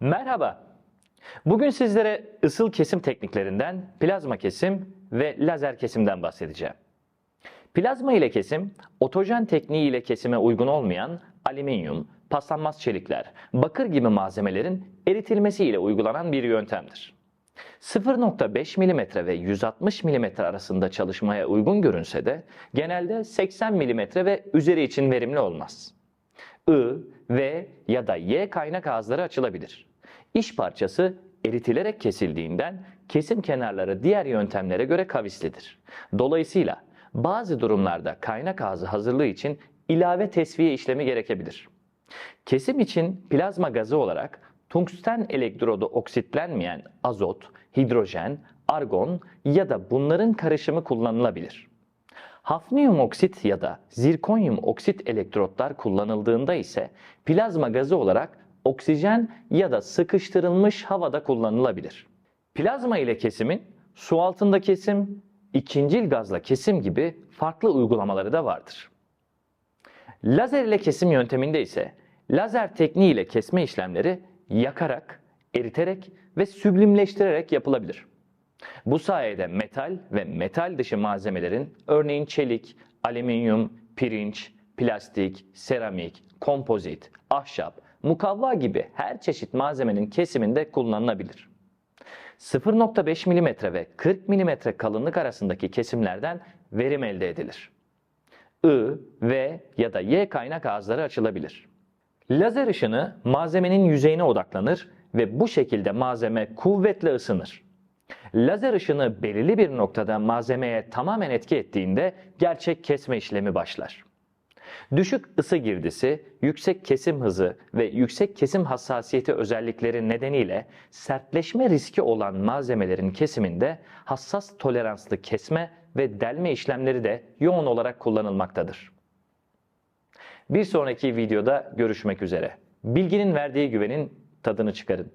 Merhaba. Bugün sizlere ısıl kesim tekniklerinden plazma kesim ve lazer kesimden bahsedeceğim. Plazma ile kesim, otojen tekniği ile kesime uygun olmayan alüminyum, paslanmaz çelikler, bakır gibi malzemelerin eritilmesi ile uygulanan bir yöntemdir. 0.5 mm ve 160 mm arasında çalışmaya uygun görünse de genelde 80 mm ve üzeri için verimli olmaz. I, V ya da Y kaynak ağızları açılabilir. İş parçası eritilerek kesildiğinden kesim kenarları diğer yöntemlere göre kavislidir. Dolayısıyla bazı durumlarda kaynak ağzı hazırlığı için ilave tesviye işlemi gerekebilir. Kesim için plazma gazı olarak tungsten elektrodu oksitlenmeyen azot, hidrojen, argon ya da bunların karışımı kullanılabilir. Hafnium oksit ya da zirkonyum oksit elektrotlar kullanıldığında ise plazma gazı olarak oksijen ya da sıkıştırılmış havada kullanılabilir. Plazma ile kesimin su altında kesim, ikincil gazla kesim gibi farklı uygulamaları da vardır. Lazer ile kesim yönteminde ise lazer tekniği ile kesme işlemleri yakarak, eriterek ve süblimleştirerek yapılabilir. Bu sayede metal ve metal dışı malzemelerin örneğin çelik, alüminyum, pirinç, plastik, seramik, kompozit, ahşap, mukavva gibi her çeşit malzemenin kesiminde kullanılabilir. 0.5 mm ve 40 mm kalınlık arasındaki kesimlerden verim elde edilir. I, V ya da Y kaynak ağızları açılabilir. Lazer ışını malzemenin yüzeyine odaklanır ve bu şekilde malzeme kuvvetle ısınır. Lazer ışını belirli bir noktada malzemeye tamamen etki ettiğinde gerçek kesme işlemi başlar. Düşük ısı girdisi, yüksek kesim hızı ve yüksek kesim hassasiyeti özellikleri nedeniyle sertleşme riski olan malzemelerin kesiminde hassas toleranslı kesme ve delme işlemleri de yoğun olarak kullanılmaktadır. Bir sonraki videoda görüşmek üzere. Bilginin verdiği güvenin tadını çıkarın.